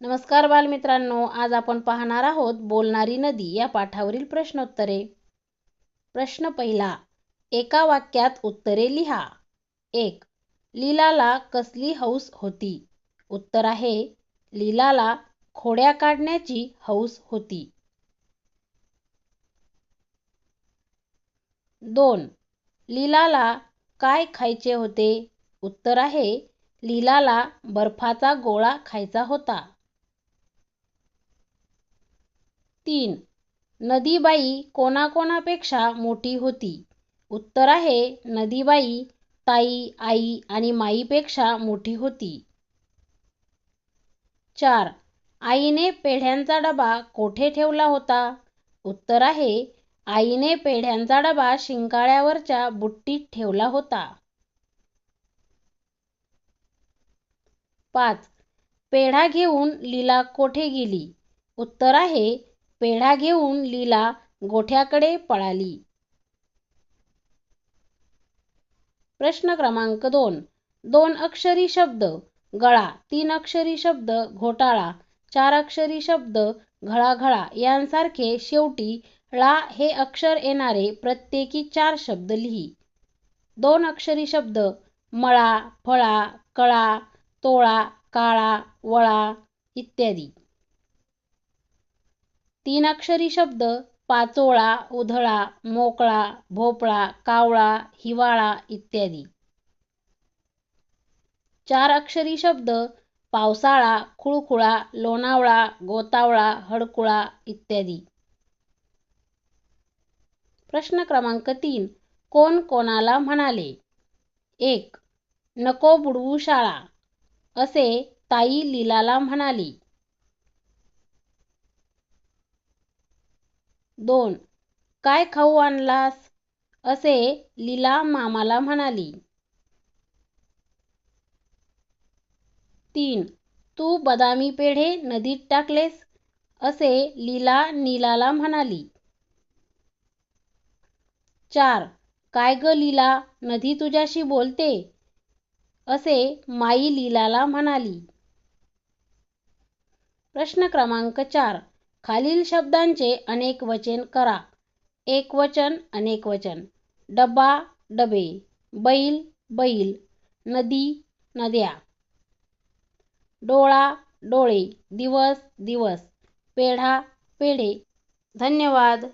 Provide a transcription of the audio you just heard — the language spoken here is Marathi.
नमस्कार बालमित्रांनो आज आपण पाहणार आहोत बोलणारी नदी या पाठावरील प्रश्नोत्तरे. प्रश्न पहिला एका वाक्यात उत्तरे लिहा. एक लीलाला कसली हौस होती? उत्तर आहे लीलाला खोड्या काढण्याची हौस होती. दोन लीलाला काय खायचे होते? उत्तर आहे लीलाला बर्फाचा गोळा खायचा होता. तीन. नदीबाई कोणाकोणापेक्षा मोठी होती. उत्तर आहे नदीबाई ताई आई आणि माईपेक्षा मोठी होती. चार. आईने पेढ्यांचा डबा कोठे ठेवला होता? उत्तर आहे आईने पेढ्यांचा डबा शिंकाळ्यावरच्या बुट्टीत ठेवला होता. पाच. पेढा घेऊन लीला कोठे गेली? उत्तर आहे पेढा घेऊन लीला गोठ्याकडे पळाली. प्रश्न क्रमांक दोन. दोन अक्षरी शब्द गळा. तीन अक्षरी शब्द घोटाळा. चार अक्षरी शब्द घळाघळा. यांसारखे शेवटी ळा हे अक्षर येणारे प्रत्येकी चार शब्द लिही. दोन अक्षरी शब्द मळा फळा कळा तोळा काळा वळा इत्यादी. तीन अक्षरी शब्द पाचोळा उधळा मोकळा भोपळा कावळा हिवाळा इत्यादी. चार अक्षरी शब्द पावसाळा खुळखुळा लोणावळा गोतावळा हडकुळा इत्यादी. प्रश्न क्रमांक तीन. कोण कोणाला म्हणाले? एक. नको बुडवू शाळा. असे ताई लीलाला म्हणाली. दोन. काय खाऊ आणलास? असे लीला मामाला म्हणाली. तीन. तू बदामी पेढे नदीत टाकलेस? असे लीला नीलाला म्हणाली. चार. काय ग लीला नदी तुझ्याशी बोलते? असे माई लीलाला म्हणाली. प्रश्न क्रमांक चार. खालील शब्दांचे अनेक वचन करा. एक वचन अनेक वचन. डबा डबे. बैल बैल. नदी नद्या. डोळा डोळे. दिवस दिवस. पेढा पेढे. धन्यवाद.